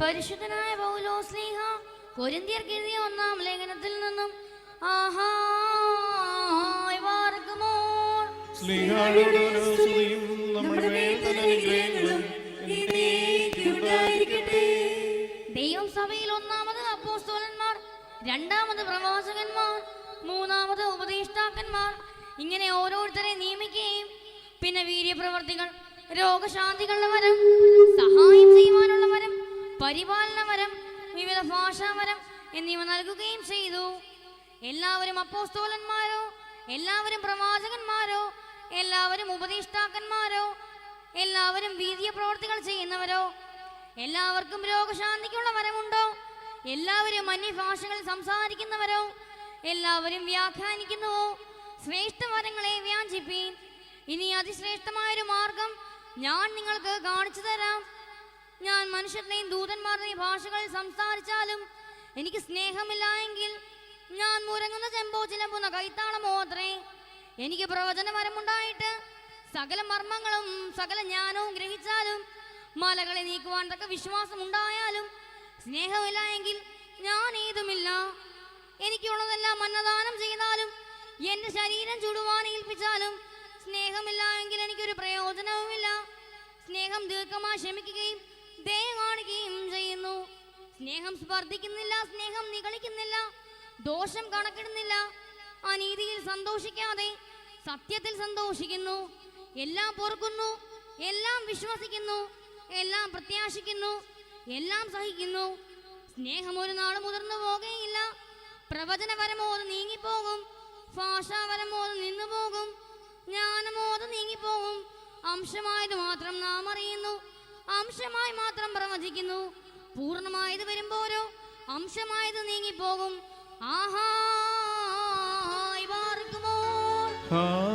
പരിശുദ്ധനായ പൗലോ സ്ലീഹ കൊരിന്തിയർക്ക് എഴുതിയ ഒന്നാം ലേഖനത്തിൽ നിന്നും. ആഹാ. ദൈവം സഭയിൽ ഒന്നാമത് അപ്പോസ്തോലന്മാർ രണ്ടാമത് പ്രവാചകന്മാർ മൂന്നാമത് ഉപദേഷ്ടാക്കന്മാർ. ഇങ്ങനെ ഓരോരുത്തരെ നിയമിക്കുകയും പിന്നെ വീര്യപ്രവർത്തികൾ രോഗശാന്തികളുടെ വരം ഭാഷാവരം എന്നിവ നൽകുകയും ചെയ്തു. എല്ലാവരും അപ്പോസ്തോലന്മാരോ എല്ലാവരും പ്രവാചകന്മാരോ എല്ലാവരും ഉപദേഷ്ടാക്കന്മാരോ എല്ലാവരും വീതിയ പ്രവർത്തികൾ ചെയ്യുന്നവരോ എല്ലാവർക്കും രോഗശാന്തിക്കുള്ള വരമുണ്ടോ? എല്ലാവരും അന്യഭാഷകൾ സംസാരിക്കുന്നവരോ എല്ലാവരും വ്യാഖ്യാനിക്കുന്നുവോ? ശ്രേഷ്ഠവരങ്ങളെ വ്യാഞ്ചിപ്പീൻ. ഇനി അതിശ്രേഷ്ഠമായൊരു മാർഗം ഞാൻ നിങ്ങൾക്ക് കാണിച്ചു തരാം. ഞാൻ മനുഷ്യരുടെയും ദൂതന്മാരുടെയും ഭാഷകളിൽ സംസാരിച്ചാലും എനിക്ക് സ്നേഹമില്ല എങ്കിൽ ഞാൻ മുരങ്ങുന്ന ചെമ്പോ ചിലമ്പുന്ന കൈത്താളമോ അത്രേ. എനിക്ക് പ്രവചനമരമുണ്ടായിട്ട് സകല മർമ്മങ്ങളും സകല ജ്ഞാനവും ഗ്രഹിച്ചാലും മലകളെ നീക്കുവാൻ തക്ക വിശ്വാസം ഉണ്ടായാലും സ്നേഹമില്ല എങ്കിൽ ഞാൻ ഏതുമില്ല. എനിക്കുള്ളതെല്ലാം അന്നദാനം ചെയ്താലും എന്റെ ശരീരം ചുടുവാൻ ഏൽപ്പിച്ചാലും സ്നേഹമില്ല എങ്കിൽ എനിക്കൊരു പ്രയോജനവുമില്ല. സ്നേഹം ദീർഘമായി ക്ഷമിക്കുകയും ദയ കാണിക്കുകയും ചെയ്യുന്നു. സ്നേഹം സ്പർദ്ധിക്കുന്നില്ല സ്നേഹം നിഗളിക്കുന്നില്ല ദോഷം കണക്കിടുന്നില്ല അനീതിയിൽ സന്തോഷിക്കാതെ സത്യത്തിൽ സന്തോഷിക്കുന്നു എല്ലാം പൊറുക്കുന്നു എല്ലാം വിശ്വസിക്കുന്നു എല്ലാം പ്രത്യാശിക്കുന്നു എല്ലാം സഹിക്കുന്നു. സ്നേഹം ഒരു നാൾ മുതിർന്നു പോകുകയില്ല. പ്രവചനപരമോത് നീങ്ങിപ്പോകും. ഭാഷാപരമോത് നിന്നു പോകും ജ്ഞാനമോ നീങ്ങിപ്പോകും. അംശമായത് മാത്രം നാം അറിയുന്നു. അംശമായി മാത്രം പ്രവചിക്കുന്നു. പൂർണമായത് വരുമ്പോരോ അംശമായത് നീങ്ങിപ്പോകും. ആഹാ ഇവാർക്കുമോ ഹാ